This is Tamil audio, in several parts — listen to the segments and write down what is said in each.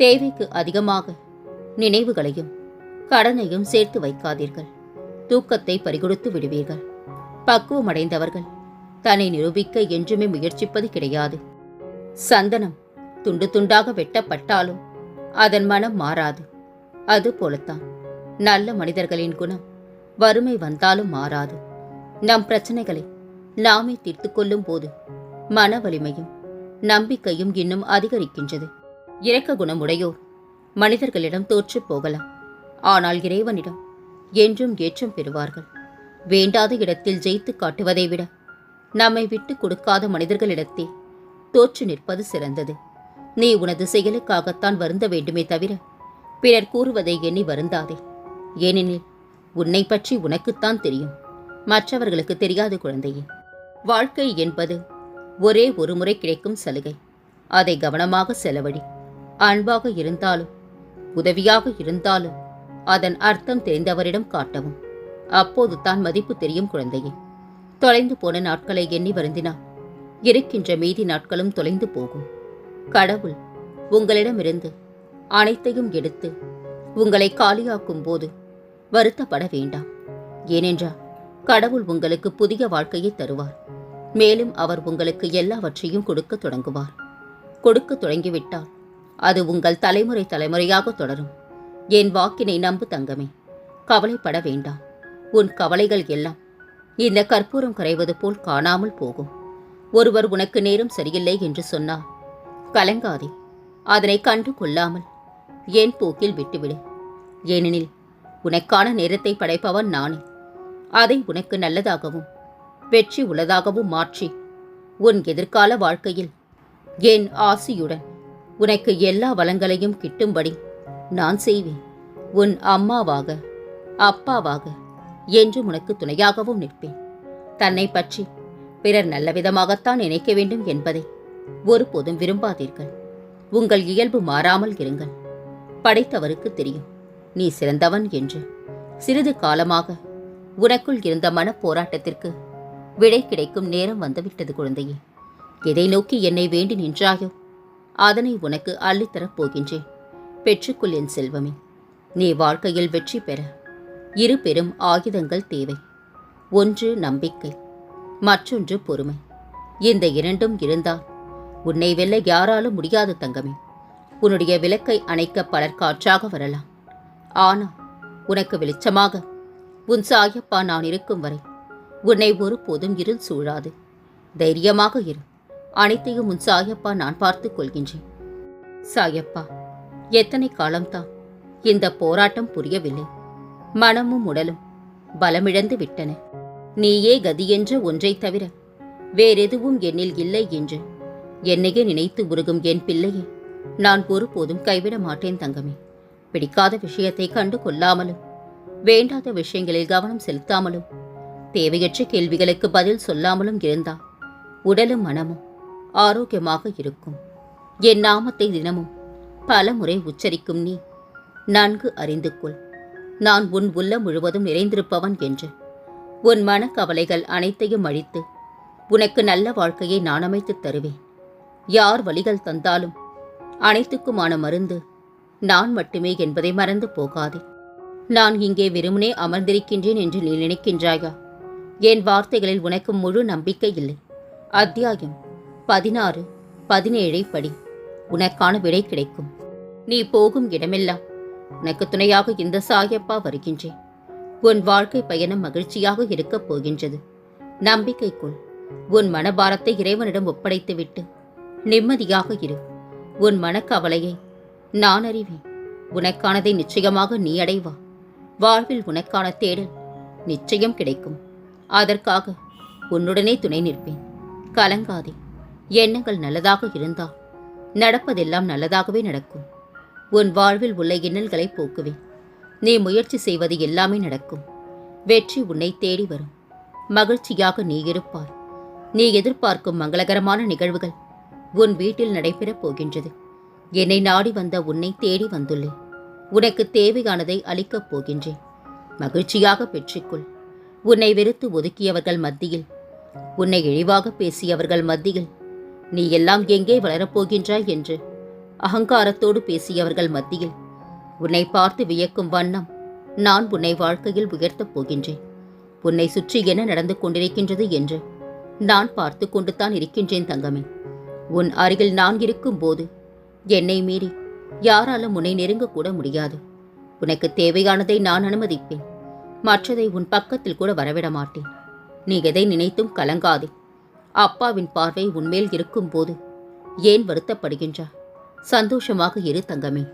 தேவைக்கு அதிகமாக நினைவுகளையும் கடனையும் சேர்த்து வைக்காதீர்கள். தூக்கத்தை பறிகொடுத்து விடுவீர்கள். பக்குவமடைந்தவர்கள் தன்னை நிரூபிக்க என்றுமே முயற்சிப்பது கிடையாது. சந்தனம் துண்டு துண்டாக வெட்டப்பட்டாலும் அதன் மனம் மாறாது. அது போலத்தான் நல்ல மனிதர்களின் குணம் வறுமை வந்தாலும் மாறாது. நம் பிரச்சனைகளை நாமே தீர்த்து கொள்ளும் போது மன வலிமையும் நம்பிக்கையும் இன்னும் அதிகரிக்கின்றது. இரக்க குணமுடையோர். மனிதர்களிடம் தோற்றுப் போகலாம். ஆனால் இறைவனிடம் என்றும் ஏற்றம் பெறுவார்கள். வேண்டாத இடத்தில் ஜெயித்து காட்டுவதை விட நம்மை விட்டு கொடுக்காத மனிதர்களிடத்தே தோற்று நிற்பது சிறந்தது. நீ உனது செயலுக்காகத்தான் வருந்த வேண்டுமே தவிர பிறர் கூறுவதை எண்ணி வருந்தாதே. ஏனெனில் உன்னை பற்றி உனக்குத்தான் தெரியும். மற்றவர்களுக்கு தெரியாது குழந்தையே. வாழ்க்கை என்பது ஒரே ஒரு முறை கிடைக்கும் சலுகை. அதை கவனமாக செலவழி. அன்பாக இருந்தாலும் உதவியாக இருந்தாலும் அதன் அர்த்தம் தெரிந்தவரிடம் காட்டவும். அப்போது தான் மதிப்பு தெரியும் குழந்தையே. தொலைந்து போன நாட்களை எண்ணி வருந்தினார் இருக்கின்ற மீதி நாட்களும் தொலைந்து போகும். கடவுள் உங்களிடமிருந்து அனைத்தையும் எடுத்து உங்களை காலியாக்கும் போது வருத்தப்பட வேண்டாம். ஏனென்றால் கடவுள் உங்களுக்கு புதிய வாழ்க்கையை தருவார். மேலும் அவர் உங்களுக்கு எல்லாவற்றையும் கொடுக்க தொடங்குவார். கொடுக்க தொடங்கிவிட்டால் அது உங்கள் தலைமுறை தலைமுறையாக தொடரும். என் வாக்கினை நம்பு தங்கமே. கவலைப்பட வேண்டாம். உன் கவலைகள் எல்லாம் இந்த கற்பூரம் கரைவது போல் காணாமல் போகும். ஒருவர் உனக்கு நேரம் சரியில்லை என்று சொன்னார் கலங்காதே. அதனை கண்டு கொள்ளாமல் என் போக்கில் விட்டுவிடு. ஏனெனில் உனக்கான நேரத்தை படைப்பவன் நானே. அதை உனக்கு நல்லதாகவும் வெற்றி உள்ளதாகவும் மாற்றி உன் எதிர்கால வாழ்க்கையில் என் ஆசியுடன் உனக்கு எல்லா வளங்களையும் கிட்டும்படி நான் செய்வேன். உன் அம்மாவாக அப்பாவாக என்றும் உனக்கு துணையாகவும் நிற்பேன். தன்னை பற்றி பிறர் நல்லவிதமாகத்தான் நினைக்க வேண்டும் என்பதை ஒருபோதும் விரும்பாதீர்கள். உங்கள் இயல்பு மாறாமல் இருங்கள். படைத்தவருக்கு தெரியும் நீ சிறந்தவன் என்று. சிறிது காலமாக உனக்குள் இருந்த மனப்போராட்டத்திற்கு விடை கிடைக்கும் நேரம் வந்துவிட்டது குழந்தையே. எதை நோக்கி என்னை வேண்டி நின்றாயோ? அதனை உனக்கு அள்ளித்தரப் போகின்றேன். பெற்றுக்கொள் என் செல்வமே. நீ வாழ்க்கையில் வெற்றி பெற. இரு பெரும் ஆயுதங்கள் தேவை. ஒன்று நம்பிக்கை மற்றொன்று பொறுமை. இந்த இரண்டும் இருந்தால் உன்னை வெல்ல யாராலும் முடியாது தங்கமே. உன்னுடைய விளக்கை அணைக்க பலர் காற்றாக வரலாம். ஆனால் உனக்கு வெளிச்சமாக உன் சாயப்பா நான் இருக்கும் வரை உன்னை ஒருபோதும் இருள் சூழாது. தைரியமாக இரு. அனைத்தையும் உன் சாயப்பா நான் பார்த்துக் கொள்கின்றேன். சாயப்பா எத்தனை காலம்தான் இந்த போராட்டம் புரியவில்லை. மனமும் உடலும் பலமிழந்து விட்டன. நீயே கதியென்ற ஒன்றைத் தவிர வேறெதுவும் என்னில் இல்லை என்று என்னையே நினைத்து உருகும் என் பிள்ளையை நான் ஒருபோதும் கைவிட மாட்டேன் தங்கமே. பிடிக்காத விஷயத்தை கண்டு கொள்ளாமலும் வேண்டாத விஷயங்களில் கவனம் செலுத்தாமலும் தேவையற்ற கேள்விகளுக்கு பதில் சொல்லாமலும் இருந்தா உடலும் மனமும் ஆரோக்கியமாக இருக்கும். என் நாமத்தை தினமும் பல முறை உச்சரிக்கும் நீ. நன்கு அறிந்து கொள். நான் உன் உள்ளம் முழுவதும் நிறைந்திருப்பவன் என்று. உன் மனக்கவலைகள் அனைத்தையும் அழித்து உனக்கு நல்ல வாழ்க்கையை நான் அமைத்துத் தருவேன். யார் வழிகள் தந்தாலும் அனைத்துக்குமான மருந்து நான் மட்டுமே என்பதை மறந்து போகாதே. நான் இங்கே வெறுமனே அமர்ந்திருக்கின்றேன் என்று நீ நினைக்கின்றாயா? என் வார்த்தைகளில் உனக்கு முழு நம்பிக்கை இல்லை. அத்தியாயம் பதினாறு பதினேழை படி. உனக்கான விடை கிடைக்கும். நீ போகும் இடமெல்லாம் உனக்கு துணையாக இந்த சாயப்பா வருகின்றேன். உன் வாழ்க்கை பயணம் மகிழ்ச்சியாக இருக்கப் போகின்றது. நம்பிக்கைக்குள் உன் மனபாரத்தை இறைவனிடம் ஒப்படைத்துவிட்டு நிம்மதியாக இரு. உன் மனக்கவலையை நான் அறிவேன். உனக்கானதை நிச்சயமாக நீ அடைவா. வாழ்வில் உனக்கான தேடல் நிச்சயம் கிடைக்கும். அதற்காக உன்னுடனே துணை நிற்பேன். கலங்காதே. எண்ணங்கள் நல்லதாக இருந்தால் நடப்பதெல்லாம் நல்லதாகவே நடக்கும். உன் வாழ்வில் உள்ள இன்னல்களை போக்குவேன். நீ முயற்சி செய்வது எல்லாமே நடக்கும். வெற்றி உன்னை தேடி வரும். மகிழ்ச்சியாக நீ இருப்பாய். நீ எதிர்பார்க்கும் மங்களகரமான நிகழ்வுகள் உன் வீட்டில் நடைபெறப் போகின்றது. என்னை நாடி வந்த உன்னை தேடி வந்துள்ளேன். உனக்கு தேவையானதை அளிக்கப் போகின்றேன். மகிழ்ச்சியாக பெற்றுக்கொள். உன்னை வெறுத்து ஒதுக்கியவர்கள் மத்தியில் உன்னை இழிவாக பேசியவர்கள் மத்தியில் நீ எல்லாம் எங்கே வளரப்போகின்றாய் என்று அகங்காரத்தோடு பேசியவர்கள் மத்தியில் உன்னை பார்த்து வியக்கும் வண்ணம் நான் உன்னை வாழ்க்கையில் உயர்த்தப் போகின்றேன். உன்னை சுற்றி என்ன நடந்து கொண்டிருக்கின்றது என்று நான் பார்த்து கொண்டு தான் இருக்கின்றேன் தங்கமே. உன் அருகில் நான் இருக்கும்போது என்னை மீறி யாராலும் உன்னை நெருங்கக்கூட முடியாது. உனக்கு தேவையானதை நான் அனுமதிப்பேன். மற்றதை உன் பக்கத்தில் கூட வரவிட மாட்டேன். நீ எதை நினைத்தும் கலங்காதே. அப்பாவின் பார்வை உன்மேல் இருக்கும்போது ஏன் வருத்தப்படுகின்றாய்? சந்தோஷமாக இரு தங்கமே.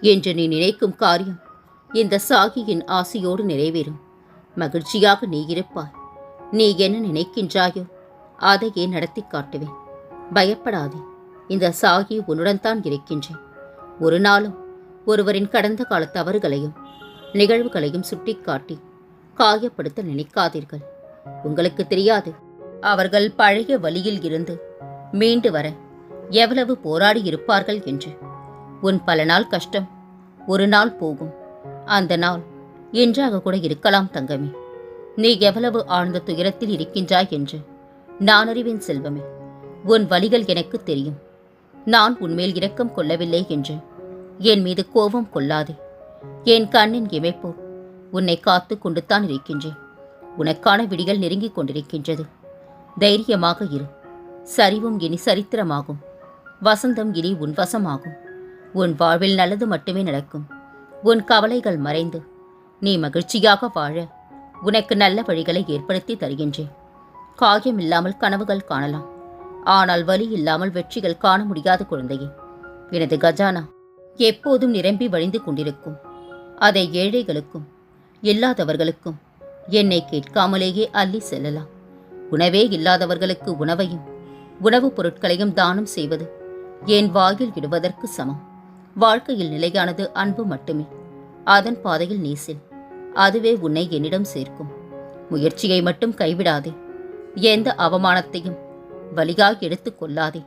என்று நீ நினைக்கும் காரியம் இந்த சாகியின் ஆசையோடு நிறைவேறும். மகிழ்ச்சியாக நீ இருப்பாய். நீ என்ன நினைக்கின்றாயோ அதையே நடத்தி காட்டுவேன். பயப்படாதே. இந்த சாகி உன்னுடன் தான் இருக்கின்றேன். ஒரு நாளும் ஒருவரின் கடந்த கால தவறுகளையும் நிகழ்வுகளையும் சுட்டிக்காட்டி காயப்படுத்த நினைக்காதீர்கள். உங்களுக்கு தெரியாது அவர்கள் பழைய வழியில் இருந்து மீண்டு வர எவ்வளவு போராடி இருப்பார்கள் என்று. உன் பல நாள் கஷ்டம் ஒரு நாள் போகும். அந்த நாள் என்றாக கூட இருக்கலாம் தங்கமே. நீ எவ்வளவு ஆழ்ந்த துயரத்தில் இருக்கின்றாய் என்று நான் அறிவேன் செல்வமே. உன் வழிகள் எனக்கு தெரியும். நான் உன்மேல் இரக்கம் கொள்ளவில்லை என்று. என் மீது கோபம் கொள்ளாதே. என் கண்ணின் இமைப்போ உன்னை காத்து கொண்டுத்தான் இருக்கின்றேன். உனக்கான விடிகள் நெருங்கிக் கொண்டிருக்கின்றது. தைரியமாக இரு. சரிவும் இனி சரித்திரமாகும். வசந்தம் இனி உன் வசமாகும். உன் வாழ்வில் நல்லது மட்டுமே நடக்கும். உன் கவலைகள் மறைந்து. நீ மகிழ்ச்சியாக வாழ. உனக்கு நல்ல வழிகளை ஏற்படுத்தி தருகின்றேன். காயம் இல்லாமல் கனவுகள் காணலாம். ஆனால் வலி இல்லாமல் வெற்றிகள் காண முடியாத குழந்தையே. எனது கஜானா எப்போதும் நிரம்பி வழிந்து கொண்டிருக்கும். அதை ஏழைகளுக்கும் இல்லாதவர்களுக்கும் என்னை கேட்காமலேயே அள்ளி செல்லலாம். உணவே இல்லாதவர்களுக்கு உணவையும் உணவுப் பொருட்களையும் தானம் செய்வது என் வாயில் இடுவதற்கு சமம்? வாழ்க்கையில் நிலையானது அன்பு மட்டுமே. அதன் பாதையில் நீசில் அதுவே உன்னை என்னிடம் சேர்க்கும். முயற்சியை மட்டும் கைவிடாதே. எந்த அவமானத்தையும் வழியாக எடுத்துக்கொள்ளாதே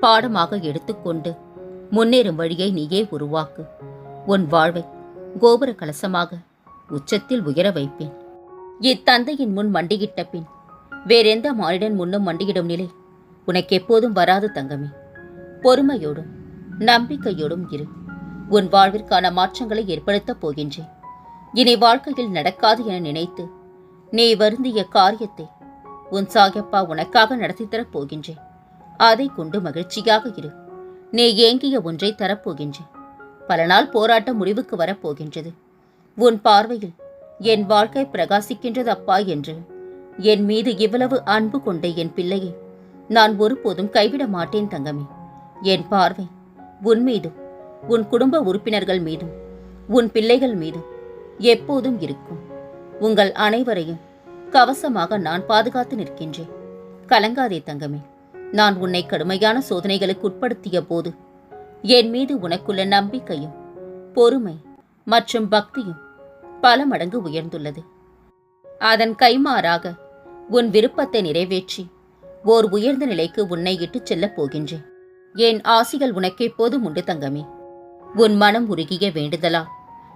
பாடமாக எடுத்துக்கொண்டு முன்னேறும் வழியை நீயே உருவாக்கு. உன் வாழ்வை கோபுர கலசமாக உச்சத்தில் உயர வைப்பேன். இத்தந்தையின் முன் மண்டியிட்ட பின் வேறெந்த மானிடன் முன்னும் மண்டியிடும் நிலை. உனக்கு எப்போதும் வராது தங்கமே. பொறுமையோடும் நம்பிக்கையோடும் இரு. உன் வாழ்விற்கான மாற்றங்களை ஏற்படுத்தப் போகின்றேன் இனி வாழ்க்கையில் நடக்காது என நினைத்து நீ வருந்திய காரியத்தை உன் சாயப்பா உனக்காக நடத்தித் தரப் போகின்றேன் அதை கொண்டு மகிழ்ச்சியாக இரு. நீ ஏங்கிய ஒன்றை தரப்போகின்றேன் பல நாள் போராட்டம் முடிவுக்கு வரப்போகின்றது உன் பார்வையில் என் வாழ்க்கை பிரகாசிக்கின்றது அப்பா என்று என் மீது இவ்வளவு அன்பு கொண்ட என் பிள்ளையை நான் ஒருபோதும் கைவிட மாட்டேன் தங்கமே. என் பார்வை உன் மீதும் உன் குடும்ப உறுப்பினர்கள் மீதும் உன் பிள்ளைகள் மீதும் எப்போதும் இருக்கும். உங்கள் அனைவரையும் கவசமாக நான் பாதுகாத்து நிற்கின்றேன். கலங்காதே தங்கமே நான் உன்னை கடுமையான சோதனைகளுக்கு உட்படுத்திய போது என் மீது உனக்குள்ள நம்பிக்கையும் பொறுமை மற்றும் பக்தியும் பல மடங்கு உயர்ந்துள்ளது. அதன் கைமாறாக உன் விருப்பத்தை நிறைவேற்றி ஓர் உயர்ந்த நிலைக்கு உன்னை இட்டுச் செல்லப் போகின்றேன். என் ஆசிகள் உனக்கு எப்போதும் உண்டு தங்கமே. உன் மனம் உருகிய வேண்டுதலா?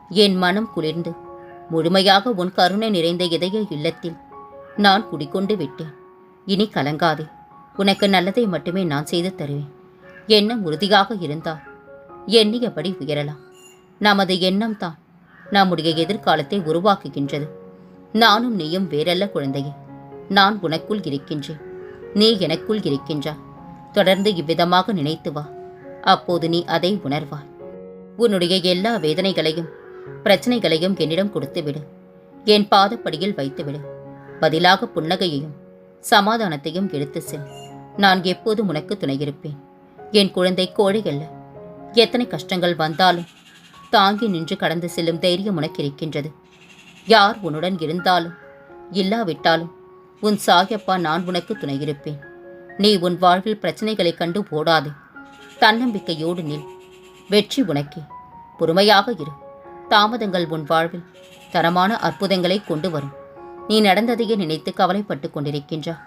என் மனம் குளிர்ந்து முழுமையாக உன் கருணை நிறைந்த இதய இல்லத்தில் நான் குடிக்கொண்டு விட்டேன். இனி கலங்காதே உனக்கு நல்லதை மட்டுமே நான் செய்து தருவேன். எண்ணம் உறுதியாக இருந்தால் எண்ணியபடி உயரலாம். நமது எண்ணம் தான் நம்முடைய எதிர்காலத்தை உருவாக்குகின்றது. நானும் நீயும் வேறல்ல குழந்தையே. நான் உனக்குள் இருக்கின்றேன். நீ எனக்குள் இருக்கின்றாய் தொடர்ந்து இவ்விதமாக நினைத்து வா. அப்போது நீ அதை உணர்வாய். உன்னுடைய எல்லா வேதனைகளையும் பிரச்சனைகளையும் என்னிடம் கொடுத்துவிடு. என் பாதப்படியில் வைத்துவிடு. பதிலாக புன்னகையையும் சமாதானத்தையும் எடுத்து செல். நான் எப்போதும் உனக்கு துணையிருப்பேன். என் குழந்தை கோழை அல்ல எத்தனை கஷ்டங்கள் வந்தாலும் தாங்கி நின்று கடந்து செல்லும் தைரியம் உனக்கு இருக்கின்றது யார் உன்னுடன் இருந்தாலும் இல்லாவிட்டாலும் உன் சாயப்பா நான் உனக்கு துணையிருப்பேன். நீ உன் வாழ்வில் பிரச்சனைகளைக் கண்டு ஓடாதே. தன்னம்பிக்கையோடு நில். வெற்றி உனக்கே. பொறுமையாக இரு. தாமதங்கள் உன் வாழ்வில் தரமான அற்புதங்களை கொண்டு வரும். நீ நடந்ததையே நினைத்து கவலைப்பட்டு கொண்டிருக்கின்றா.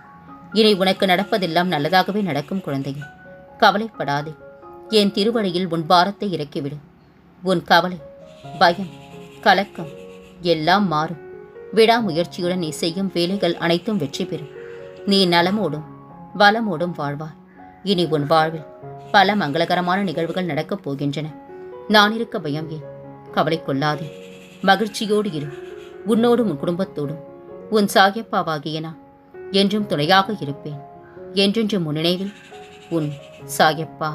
இனி உனக்கு நடப்பதெல்லாம் நல்லதாகவே நடக்கும் குழந்தையே. கவலைப்படாதே. என் திருவடியில் உன் பாரத்தை இறக்கிவிடு. உன் கவலை பயம் கலக்கம் எல்லாம் மாறும். விடாமுயற்சியுடன் நீ செய்யும் வேலைகள் அனைத்தும் வெற்றி பெறும். நீ நலமோடும் வளமோடும் வாழ்வாய். இனி உன் வாழ்வில் பல மங்களகரமான நிகழ்வுகள் நடக்கப் போகின்றன. நான் இருக்க பயம் ஏன்? கவலை கொள்ளாதே. மகிழ்ச்சியோடு இரு. உன்னோடும் உன் குடும்பத்தோடும். உன் சாயப்பாவாகிய நான் என்றும் துணையாக இருப்பேன். என்றென்றும் உன் நினைவில் உன் சாயப்பா